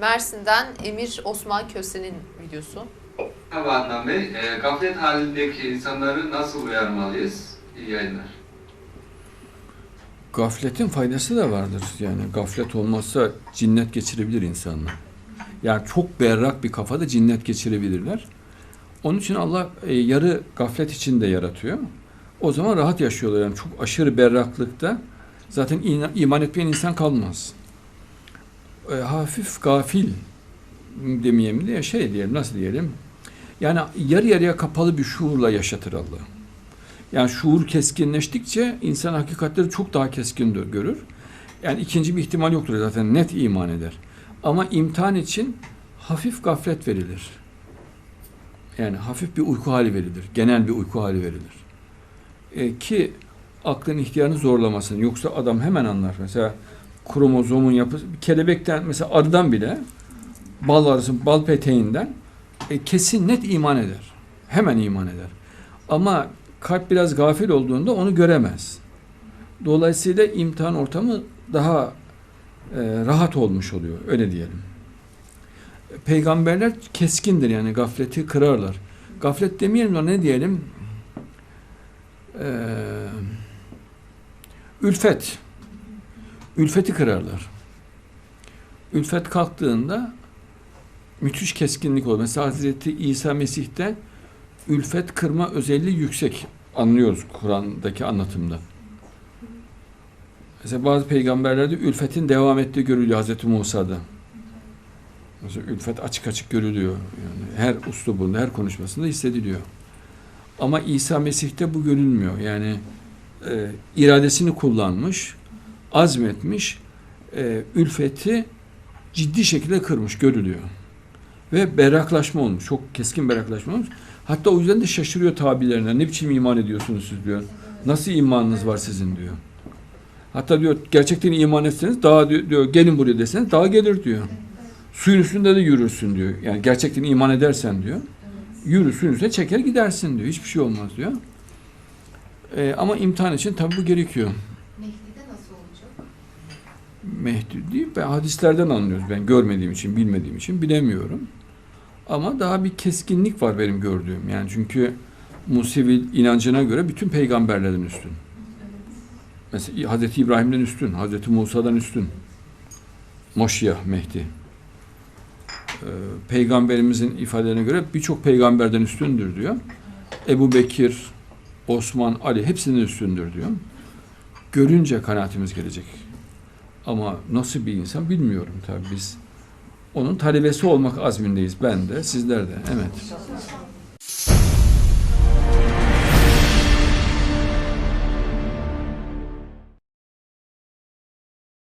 Mersin'den Emir Osman Köse'nin videosu. Merhaba Adnan Bey. E, gaflet halindeki insanları nasıl uyarmalıyız? İyi yayınlar. Gafletin faydası da vardır. Yani gaflet olmazsa cinnet geçirebilir insanlar. Yani çok berrak bir kafada cinnet geçirebilirler. Onun için Allah e, yarı gaflet için de yaratıyor. O zaman rahat yaşıyorlar. Yani çok aşırı berraklıkta zaten iman, iman etmeyen insan kalmaz. E, hafif gafil demeyeyim de şey diyelim nasıl diyelim. Yani yarı yarıya kapalı bir şuurla yaşatır Allah. Yani şuur keskinleştikçe insan hakikatleri çok daha keskin gö- görür. Yani ikinci bir ihtimal yoktur zaten net iman eder. Ama imtihan için hafif gaflet verilir. Yani hafif bir uyku hali verilir. Genel bir uyku hali verilir. E, ki aklın ihtiyarını zorlamasın. Yoksa adam hemen anlar. Mesela kromozomun yapısı, kelebekten mesela arıdan bile bal arısı, bal peteğinden e, kesin net iman eder. Hemen iman eder. Ama kalp biraz gafil olduğunda onu göremez. Dolayısıyla imtihan ortamı daha e, rahat olmuş oluyor. Öyle diyelim. Peygamberler keskindir yani gafleti kırarlar. Gaflet demeyelim de ne diyelim? Ee, ülfet. Ülfeti kırarlar. Ülfet kalktığında müthiş keskinlik olur. Mesela Hazreti İsa Mesih'te ülfet kırma özelliği yüksek anlıyoruz Kur'an'daki anlatımda. Mesela bazı peygamberlerde ülfetin devam ettiği görülüyor Hazreti Musa'da. Mesela ülfet açık açık görülüyor. Yani her uslubunda, her konuşmasında hissediliyor. Ama İsa Mesih'te bu görülmüyor. Yani e, iradesini kullanmış, azmetmiş, e, ülfeti ciddi şekilde kırmış, görülüyor. Ve berraklaşma olmuş, çok keskin berraklaşma olmuş. Hatta o yüzden de şaşırıyor tabilerine. Ne biçim iman ediyorsunuz siz diyor. Nasıl imanınız var sizin diyor. Hatta diyor gerçekten iman etseniz daha diyor, gelin buraya deseniz daha gelir diyor. Suyun üstünde de yürürsün diyor. Yani gerçekten iman edersen diyor. Yürü suyun üstüne çeker gidersin diyor. Hiçbir şey olmaz diyor. Ee, ama imtihan için tabi bu gerekiyor. Mehdi değil. Ben hadislerden anlıyoruz. Ben görmediğim için, bilmediğim için bilemiyorum. Ama daha bir keskinlik var benim gördüğüm. Yani çünkü Musevi inancına göre bütün peygamberlerden üstün. Mesela Hazreti İbrahim'den üstün, Hazreti Musa'dan üstün. Moşiyah Mehdi. Ee, peygamberimizin ifadelerine göre birçok peygamberden üstündür diyor. Ebu Bekir, Osman, Ali hepsinden üstündür diyor. Görünce kanaatimiz gelecek. Ama nasıl bir insan bilmiyorum tabii biz. Onun talebesi olmak azmindeyiz. Ben de, sizler de. Evet.